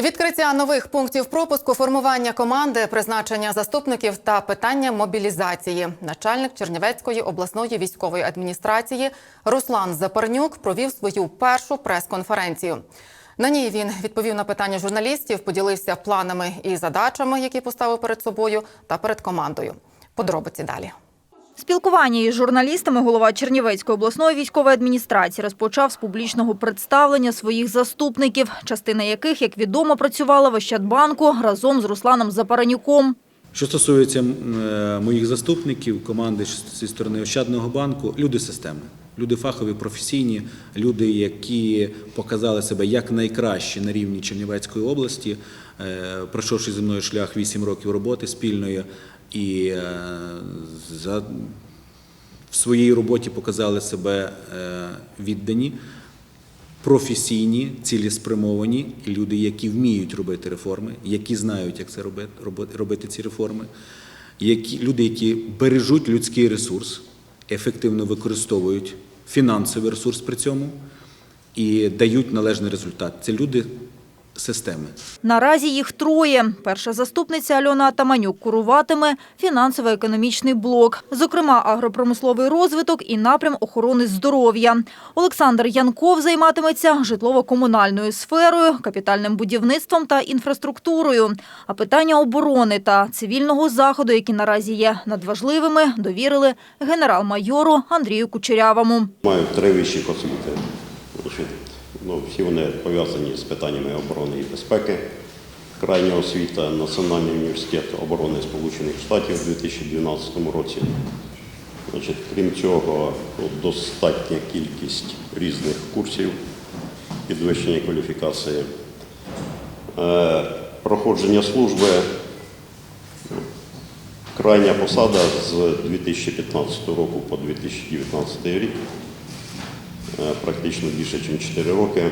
Відкриття нових пунктів пропуску, формування команди, призначення заступників та питання мобілізації. Начальник Чернівецької обласної військової адміністрації Руслан Запарнюк провів свою першу прес-конференцію. На ній він відповів на питання журналістів, поділився планами і задачами, які поставив перед собою та перед командою. Подробиці далі. Спілкування із журналістами голова Чернівецької обласної військової адміністрації розпочав з публічного представлення своїх заступників, частина яких, як відомо, працювала в Ощадбанку разом з Русланом Запаранюком. Що стосується е, моїх заступників, команди зі сторони Ощадного банку, люди системи, люди фахові, професійні, люди, які показали себе як найкраще на рівні Чернівецької області, е, пройшовши зі мною шлях 8 років роботи спільної і е, за в своїй роботі показали себе е, віддані, професійні, цілеспрямовані люди, які вміють робити реформи, які знають, як це робити, робити, ці реформи, які, люди, які бережуть людський ресурс, ефективно використовують фінансовий ресурс при цьому і дають належний результат. Це люди системи. Наразі їх троє. Перша заступниця Альона Атаманюк куруватиме фінансово-економічний блок, зокрема агропромисловий розвиток і напрям охорони здоров'я. Олександр Янков займатиметься житлово-комунальною сферою, капітальним будівництвом та інфраструктурою. А питання оборони та цивільного заходу, які наразі є надважливими, довірили генерал-майору Андрію Кучерявому. Маю три вищих освіти. Ну, всі вони пов'язані з питаннями оборони і безпеки. Крайня освіта Національний університет оборони Сполучених Штатів у 2012 році. Значить, крім цього, достатня кількість різних курсів підвищення кваліфікації. Е, проходження служби Крайня посада з 2015 року по 2019 рік, практично більше, ніж 4 роки.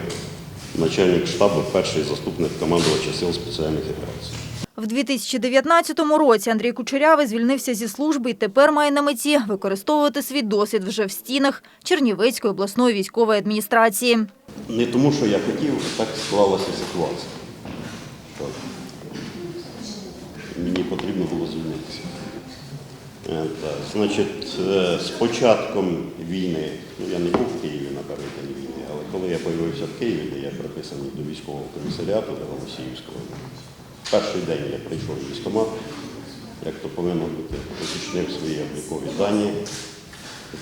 Начальник штабу, перший заступник командувача сил спеціальних операцій. В 2019 році Андрій Кучерявий звільнився зі служби і тепер має на меті використовувати свій досвід вже в стінах Чернівецької обласної військової адміністрації. Не тому, що я хотів, так склалася ситуація. Мені потрібно було звільнитися. Е, Значить, е, з початком війни, ну я не був в Києві на перетині війни, але коли я з'явився в Києві, де я приписаний до військового комісаріату до Голосіївського, перший день я прийшов в військкомат, як то повинно бути, уточнив свої облікові дані,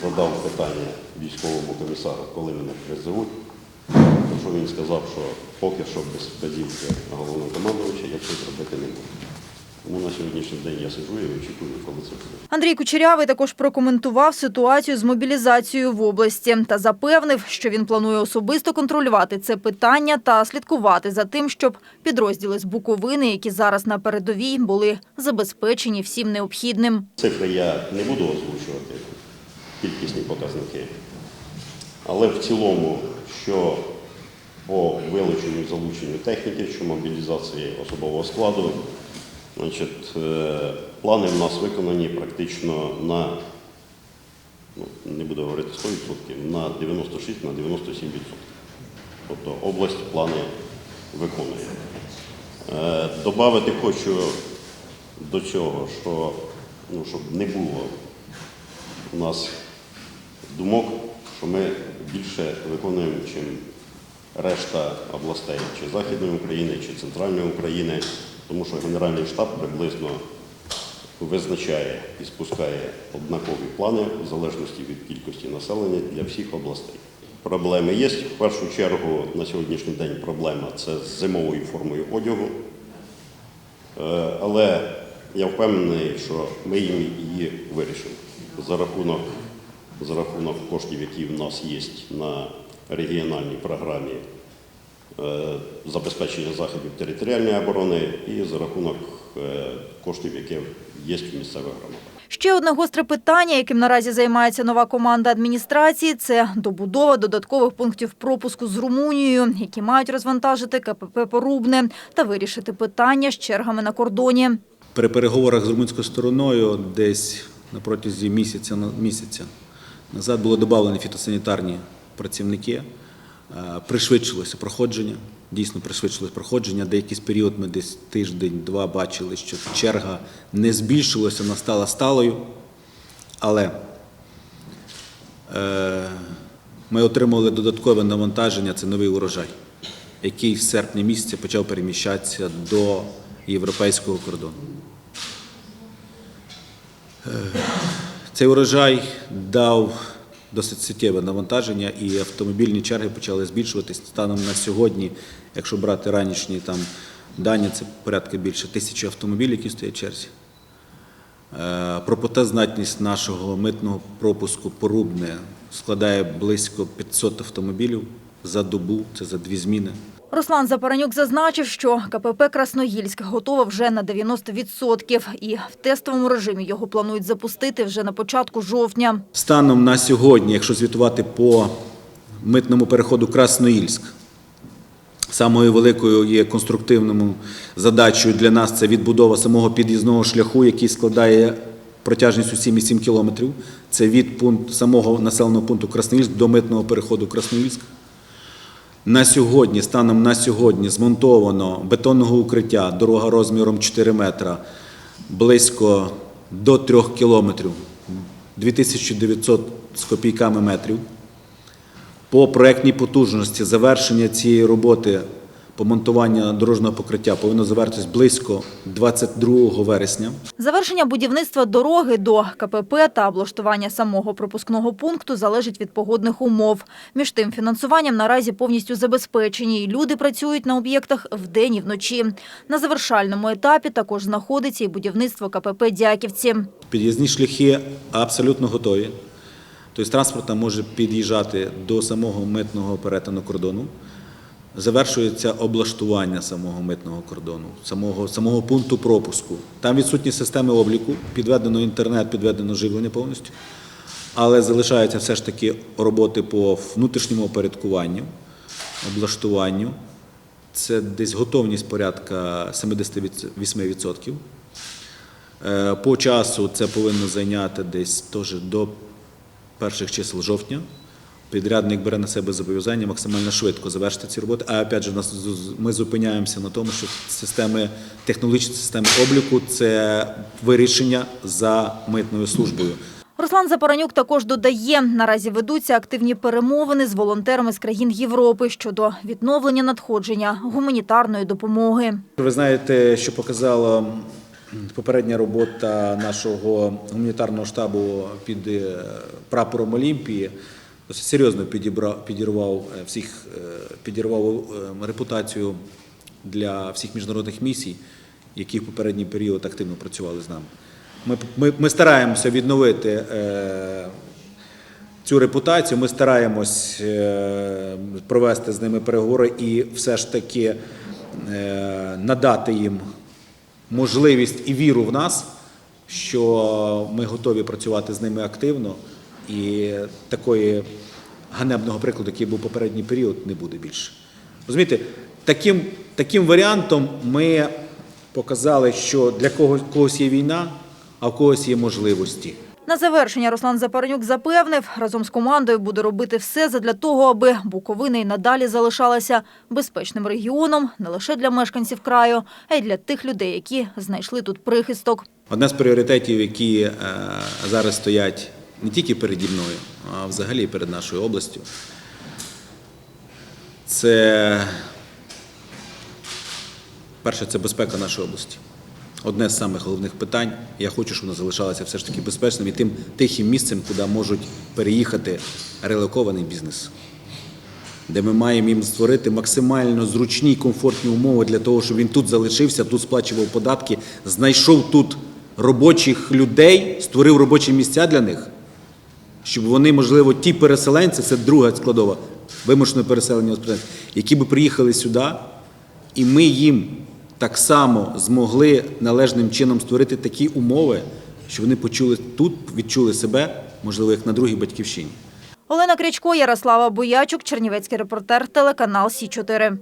задав питання військовому комісару, коли мене призовуть. То що він сказав, що поки що без вказівки головнокомандувача я це зробити не буду. Тому на сьогоднішній день я сиджу і очікую, коли це буде. Андрій Кучерявий також прокоментував ситуацію з мобілізацією в області та запевнив, що він планує особисто контролювати це питання та слідкувати за тим, щоб підрозділи з Буковини, які зараз на передовій, були забезпечені всім необхідним. Цифри я не буду озвучувати, кількісні показники. Але в цілому, що по вилученню залученню техніки, що мобілізації особового складу, значить, е, плани в нас виконані практично на, ну, не буду говорити 100%, на 96, на 97%. Тобто область плани виконує. Е, Добавити хочу до цього, що ну, щоб не було у нас думок, що ми більше виконуємо, ніж решта областей, чи Західної України, чи Центральної України, тому що Генеральний штаб приблизно визначає і спускає однакові плани в залежності від кількості населення для всіх областей. Проблеми є. В першу чергу на сьогоднішній день проблема це з зимовою формою одягу. Е, Але я впевнений, що ми їм її вирішимо за рахунок, за рахунок коштів, які в нас є на регіональній програмі забезпечення заходів територіальної оборони і за рахунок е, коштів, які є в місцевих громадах. Ще одне гостре питання, яким наразі займається нова команда адміністрації, це добудова додаткових пунктів пропуску з Румунією, які мають розвантажити КПП Порубне та вирішити питання з чергами на кордоні. При переговорах з румунською стороною десь на протязі місяця, місяця назад було додано фітосанітарні працівники, е, пришвидшилося проходження. Дійсно пришвидшилось проходження. Деякий період ми десь тиждень-два бачили, що черга не збільшилася, вона стала сталою. Але е, ми отримали додаткове навантаження, це новий урожай, який в серпні місяці почав переміщатися до європейського кордону. Е, Цей урожай дав досить суттєве навантаження, і автомобільні черги почали збільшуватись. Станом на сьогодні, якщо брати ранішні там дані, це порядка більше тисячі автомобілів, які стоять в черзі. Е, Пропотездатність нашого митного пропуску порубне складає близько 500 автомобілів за добу, це за дві зміни. Руслан Запаранюк зазначив, що КПП «Красноїльськ» готове вже на 90% і в тестовому режимі його планують запустити вже на початку жовтня. Станом на сьогодні, якщо звітувати по митному переходу Красноїльськ, самою великою є конструктивною задачею для нас це відбудова самого під'їзного шляху, який складає протяжністю 7,7 кілометрів. Це від пункту, самого населеного пункту Красноїльськ до митного переходу Красноїльськ. На сьогодні, станом на сьогодні, змонтовано бетонного укриття, дорога розміром 4 метра, близько до 3 кілометрів, 2900 з копійками метрів. По проектній потужності завершення цієї роботи по монтуванню дорожнього покриття повинно завершитись близько 22 вересня. Завершення будівництва дороги до КПП та облаштування самого пропускного пункту залежить від погодних умов. Між тим, фінансуванням наразі повністю забезпечені, і люди працюють на об'єктах вдень і вночі. На завершальному етапі також знаходиться і будівництво КПП «Дяківці». Під'їзні шляхи абсолютно готові. Тобто транспорт може під'їжджати до самого митного перетину кордону. Завершується облаштування самого митного кордону, самого, самого пункту пропуску. Там відсутні системи обліку, підведено інтернет, підведено живлення повністю. Але залишаються все ж таки роботи по внутрішньому опорядкуванню, облаштуванню. Це десь готовність порядка 78%. Е, По часу це повинно зайняти десь теж до перших чисел жовтня. Підрядник бере на себе зобов'язання максимально швидко завершити ці роботи. А опять же, нас ми зупиняємося на тому, що системи, технологічні системи обліку це вирішення за митною службою. Руслан Запаранюк також додає, наразі ведуться активні перемовини з волонтерами з країн Європи щодо відновлення надходження гуманітарної допомоги. Ви знаєте, що показала попередня робота нашого гуманітарного штабу під е, прапором Олімпії. Досить серйозно підірвав е, всіх, е, підірвав е, репутацію для всіх міжнародних місій, які в попередній період активно працювали з нами. Ми, ми, ми стараємося відновити цю репутацію. Ми стараємось провести з ними переговори і все ж таки надати їм можливість і віру в нас, що ми готові працювати з ними активно, і такої ганебного прикладу, який був попередній період, не буде більше. Розумієте, таким, таким варіантом ми показали, що для когось, когось є війна, а в когось є можливості. На завершення Руслан Запаранюк запевнив, разом з командою буде робити все задля того, аби Буковина і надалі залишалася безпечним регіоном не лише для мешканців краю, а й для тих людей, які знайшли тут прихисток. Одне з пріоритетів, які е, зараз стоять не тільки переді мною, а взагалі перед нашою областю, це перше, це безпека нашої області. Одне з самих головних питань. Я хочу, щоб вона залишалася все ж таки безпечним і тим тихим місцем, куди можуть переїхати релокований бізнес де ми маємо їм створити максимально зручні і комфортні умови для того, щоб він тут залишився, тут сплачував податки, знайшов тут робочих людей, створив робочі місця для них, щоб вони, можливо, ті переселенці, це друга складова, вимушене переселення, які би приїхали сюди, і ми їм так само змогли належним чином створити такі умови, що вони почули тут, відчули себе, можливо, як на другій батьківщині. Олена Крячко, Ярослава Боячук, Чернівецький репортер, телеканал Сі 4